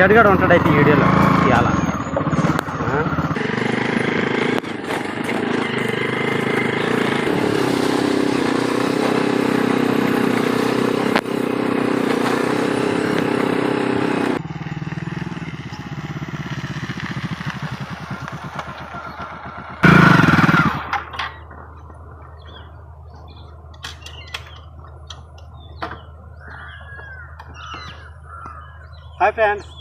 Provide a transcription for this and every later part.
జడ్గాడు ఉంటాడు అయితే వీడియోలో. ఇవాళ. హాయ్ ఫ్రెండ్స్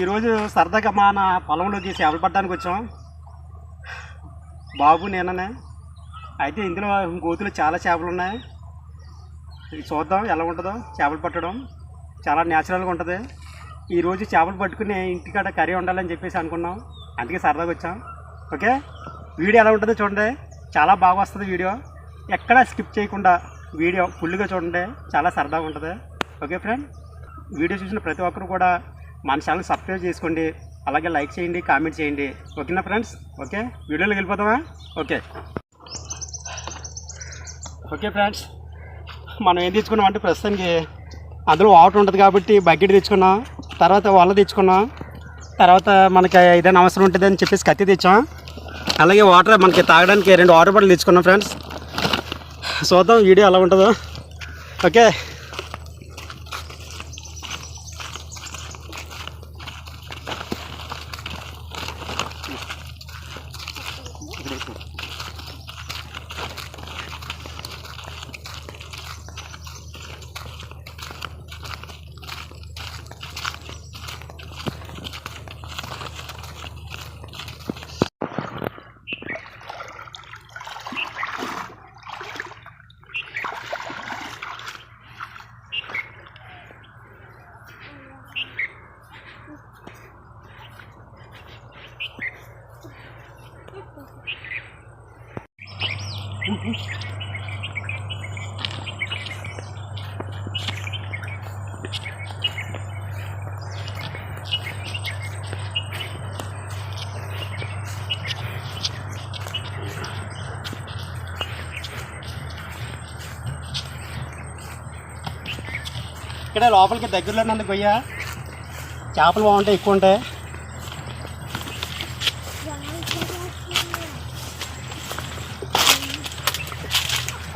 ఈరోజు సరదాగా మా నా పొలంలోకి చేపలు పట్టడానికి వచ్చాం. బాబు నేననే. అయితే ఇందులో గోతులు చాలా చేపలు ఉన్నాయి. ఇది చూద్దాం ఎలా ఉంటుందో. చేపలు పట్టడం చాలా న్యాచురల్గా ఉంటుంది. ఈరోజు చేపలు పట్టుకుని ఇంటికాడ కర్రీ ఉండాలని చెప్పేసి అనుకున్నాం. అందుకే సరదాగా వచ్చాం. ఓకే? వీడియో ఎలా ఉంటుందో చూడండి. చాలా బాగా వస్తుంది వీడియో. ఎక్కడా స్కిప్ చేయకుండా వీడియో ఫుల్గా చూడండి. చాలా సరదాగా ఉంటుంది. ఓకే ఫ్రెండ్ వీడియో చూసిన ప్రతి ఒక్కరు కూడా మన ఛానల్ సబ్స్క్రైబ్ చేసుకోండి. అలాగే లైక్ చేయండి కామెంట్ చేయండి. ఓకేనా ఫ్రెండ్స్ ఓకే వీడియోలోకి వెళ్ళిపోతామా ఓకే ఓకే ఫ్రెండ్స్ మనం ఏం తెచ్చుకున్నాం అంటే ప్రస్తుతానికి అందులో వాటర్ ఉంటుంది కాబట్టి బకెట్ తెచ్చుకున్నాం. తర్వాత వల తెచ్చుకున్నాం. తర్వాత మనకి ఏదైనా అవసరం ఉంటుంది అని చెప్పేసి కత్తి తెచ్చాం. అలాగే వాటర్ మనకి తాగడానికి రెండు వాటర్ బాటిల్ తెచ్చుకున్నాం ఫ్రెండ్స్ చూద్దాం వీడియో ఎలా ఉంటుందో. ఓకే ఇక్కడ లోపలికి దగ్గరలో నన్ను గొయ్య చేపలు బాగుంటాయి ఎక్కువ ఉంటాయి.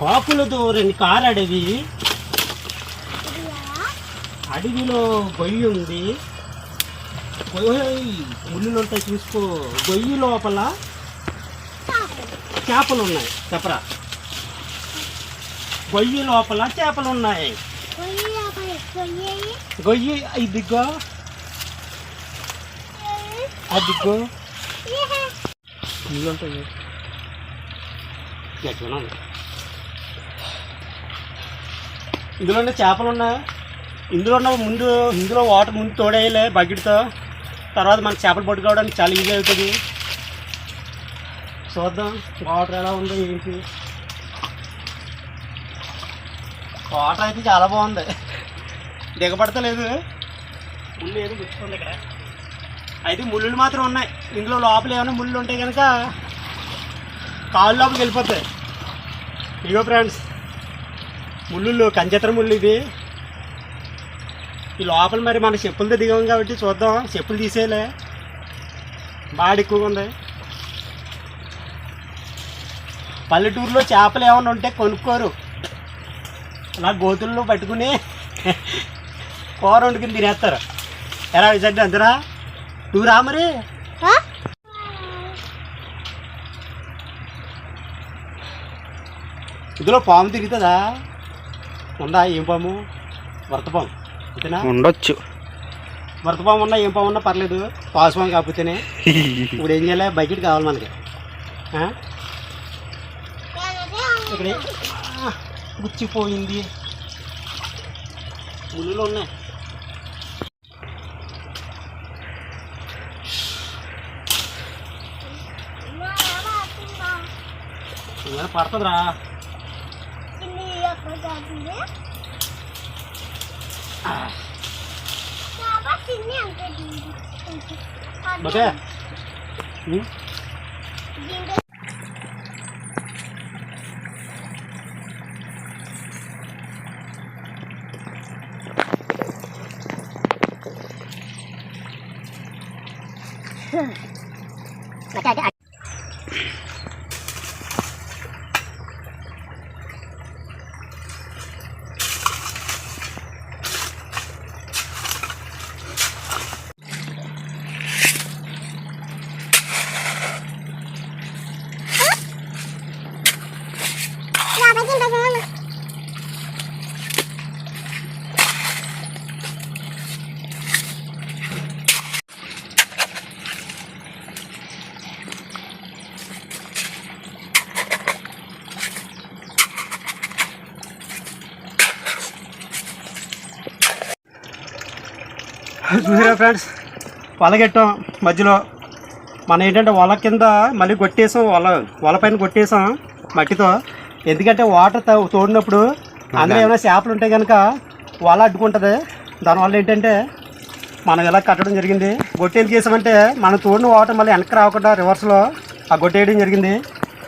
కాకులు రెండు కారు అడవి. అడవిలో గొయ్యి ఉంది. ముళ్ళు ఉంటాయి చూసుకో. గొయ్యి లోపల చేపలు ఉన్నాయి. చెప్పరా? గొయ్యి లోపల చేపలు ఉన్నాయి. గొయ్యి ఇదిగో అదిగో ఇందులో ఉంటాయి గట్టిగా ఉంది. చేపలు ఉన్నాయి ఇందులో ఉన్న ముందు ఇందులో వాటర్ ముందు తోడేయలే బకెట్తో. తర్వాత మనకు చేపలు పట్టుకోవడానికి చాలా ఈజీ అవుతుంది. చూద్దాం వాటర్ ఎలా ఉందో ఏంటి. వాటర్ అయితే చాలా బాగుంది. దిగబడతలేదు. ముళ్ళు ఏదో గుచ్చుకుంది ఇక్కడ. అయితే ముళ్ళు మాత్రం ఉన్నాయి. ఇందులో లోపల ఏమైనా ముళ్ళు ఉంటే కనుక కాళ్ళు లోపలికి వెళ్ళిపోతాయి. ఇగో ఫ్రెండ్స్ ముళ్ళు కంచెత్ర ముళ్ళు ఇది ఈ లోపల మరి మన చెప్పులతో దిగాం కాబట్టి చూద్దాం. చెప్పులు తీసేయలే. బాడి ఎక్కువగా ఉంది. పల్లెటూరులో చేపలు ఏమైనా ఉంటే కొనుక్కోరు. అలా గోతుల్లో పట్టుకుని కూర వండుకుని తినేస్తారు. ఎలా విసండి అందరా? నువ్వు రా మరి. ఇందులో పాము తిరుగుతుందా? ఉందా? ఏం పాము? వరత పాము. అంతేనా? ఉండొచ్చు. వరత పాము ఉన్నా ఏం పాము ఉన్నా పర్లేదు. పాసు పాము కాకపోతేనే. ఇప్పుడు ఏం చేయాలి? బకెట్ కావాలి మనకి? ఇక్కడ. గుచ్చిపోయింది. ముళ్ళు ఉన్నాయి. ఏమైనా పడుతుందిరా ఓకే ఉం? చూసారా ఫ్రెండ్స్? వలగెట్టాం మధ్యలో. మనం ఏంటంటే వల కింద మళ్ళీ కొట్టేసాం వల వల పైన కొట్టేసాం మట్టితో. ఎందుకంటే వాటర్ తోడినప్పుడు అందులో ఏమైనా చేపలు ఉంటే కనుక వల అడ్డుకుంటుంది. దానివల్ల ఏంటంటే మనం ఇలా కట్టడం జరిగింది. గొట్టె ఎందుకు చేసామంటే మనం తోడిన వాటర్ మళ్ళీ వెనక్కి రాకుండా రివర్స్లో ఆ గొట్టేయడం జరిగింది.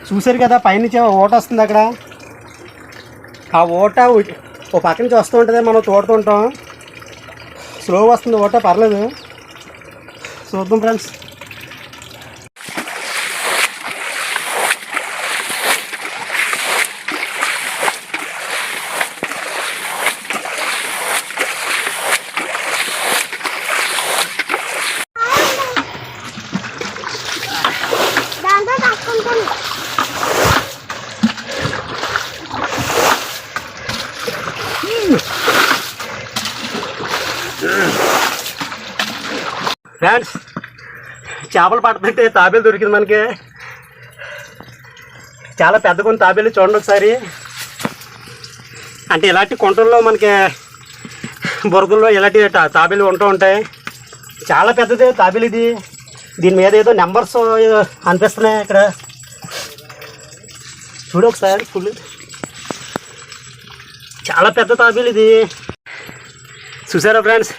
చూసారు కదా పైనుంచి ఓట వస్తుంది అక్కడ. ఆ ఓట ఓ పక్క నుంచి వస్తూ ఉంటుంది మనం తోడుతుంటాం స్లో వస్తుంది ఓట పర్లేదు. చూద్దాం ఫ్రెండ్స్. ఫ్రెండ్స్ చేపలు పడుతుంటే తాబేలు దొరికింది మనకి. చాలా పెద్ద కొన్ని తాబేలు చూడండి ఒకసారి. అంటే ఇలాంటి కొంటల్లో మనకి బురదల్లో ఇలాంటి తాబేలు ఉంటూ ఉంటాయి. చాలా పెద్దది తాబేలు ఇది. దీని మీద ఏదో నెంబర్స్ అనిపిస్తున్నాయి ఇక్కడ. చూడు ఒకసారి ఫుల్ చాలా పెద్ద తాబేలు ఇది. చూసారా ఫ్రెండ్స్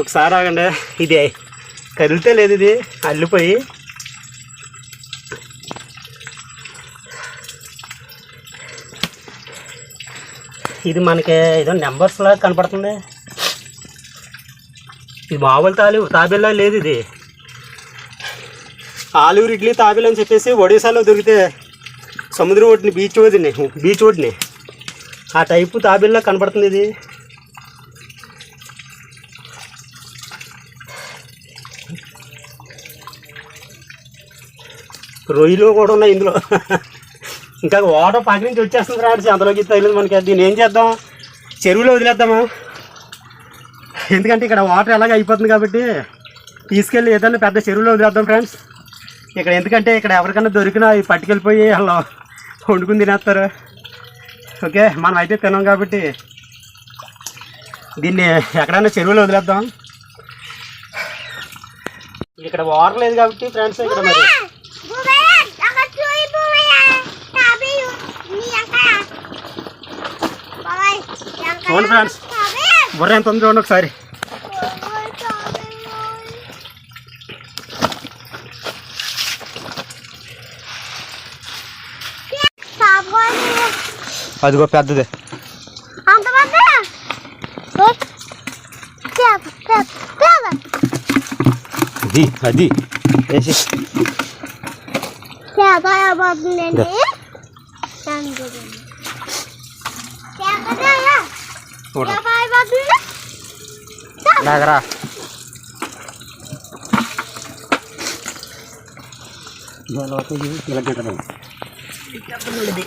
ఒకసారి ఆగండి. ఇది కదిలితే లేదు ఇది. అల్లిపోయి. ఇది మనకి ఏదో నెంబర్స్ లాగా కనపడుతుంది. ఇది మామూలు తాలి తాబేలా లేదు ఇది. ఆలూరు ఇడ్లీ తాబేలు అని చెప్పేసి ఒడిశాలో దొరికితే సముద్రం ఒడ్డుని బీచ్ ఒడిని బీచ్ ఒడ్డుని. ఆ టైపు తాబేల్లా కనపడుతుంది ఇది. రొయ్యలు కూడా ఉన్నాయి ఇందులో. ఇంకా వాటర్ పక్క నుంచి వచ్చేస్తుంది రాడు అందులోకి తగిలింది మనకి. దీన్ని ఏం చేద్దాం? చెరువులో వదిలేద్దామా? ఎందుకంటే ఇక్కడ వాటర్ ఎలాగ అయిపోతుంది కాబట్టి తీసుకెళ్ళి ఏదైనా పెద్ద చెరువులో వదిలేద్దాం ఫ్రెండ్స్. ఇక్కడ ఎందుకంటే ఇక్కడ ఎవరికైనా దొరికినా అవి పట్టుకెళ్ళిపోయి అలా వండుకుని తినేస్తారు. ఓకే మనం అయితే తినాం కాబట్టి దీన్ని ఎక్కడైనా చెరువులో వదిలేద్దాం. ఇక్కడ వాటర్ లేదు కాబట్టి ఫ్రెండ్స్ ఇక్కడ మరి బుబయ్య అక్కడ చూయి బుబయ్య తాబేలు నీ అక్కడ బాబాయ్ చూడండి ఫ్రెండ్స్. బుర్ర ఎంత ఉంది చూడండి ఒకసారి. అదిగో పెద్దది. అది అది. వేసి. చేపడుతుంది నాగరా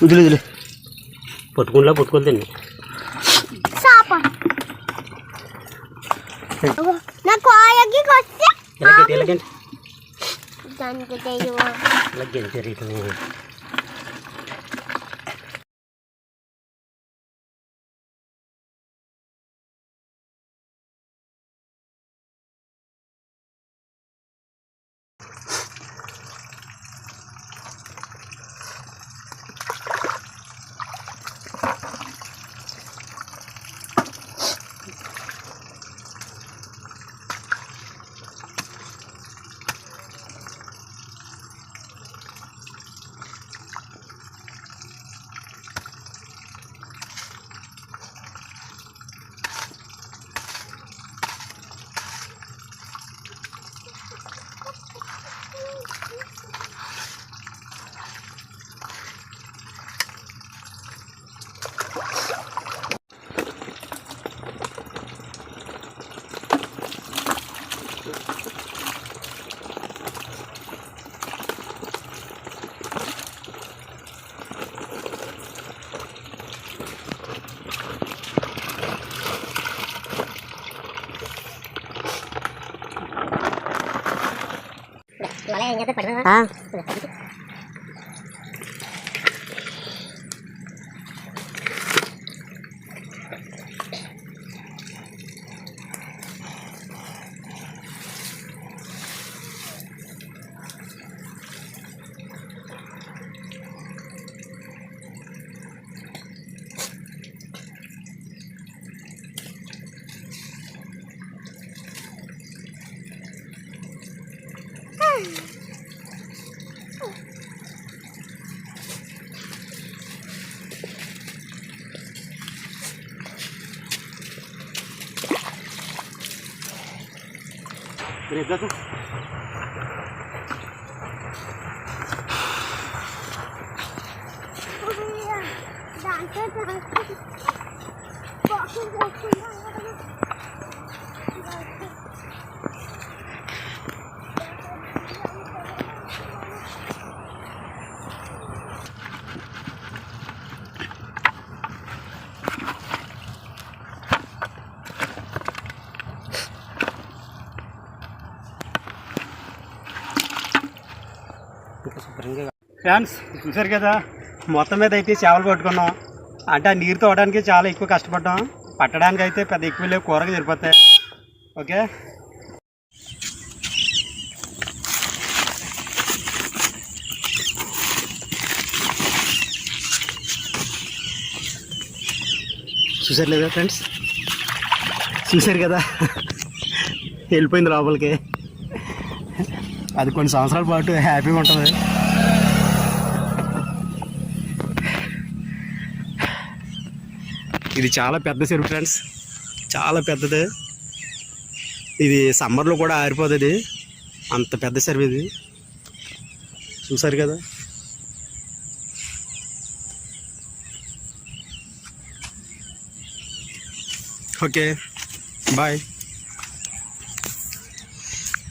వదిలే వదిలే పట్టుకుంటా పట్టుకోలేదండి చేప నా కోయకి వస్తే ఇలాగంటే ఇలాగంటే ah. Tres datos. Bakit ako? Bakit ako? Fans చూసారు కదా? మొత్తం మీద అయితే చేపలు పట్టుకున్నాం. అంటే ఆ నీరు తోవడానికి చాలా ఎక్కువ కష్టపడ్డాం. పట్టడానికి అయితే పెద్ద ఎక్కువ లేవు కూరగా సరిపోతాయి. ఓకే? చూసారు లేదా ఫ్రెండ్స్? చూసారు కదా? వెళ్ళిపోయింది లోపలికి. అది కొన్ని సంవత్సరాల పాటు హ్యాపీగా ఉంటుంది. ఇది చాలా పెద్ద చెరువు ఫ్రెండ్స్ చాలా పెద్దది. ఇది సమ్మర్లో కూడా ఆరిపోతుంది. అంత పెద్ద చెరువు ఇది. చూసారు కదా? ఓకే. బాయ్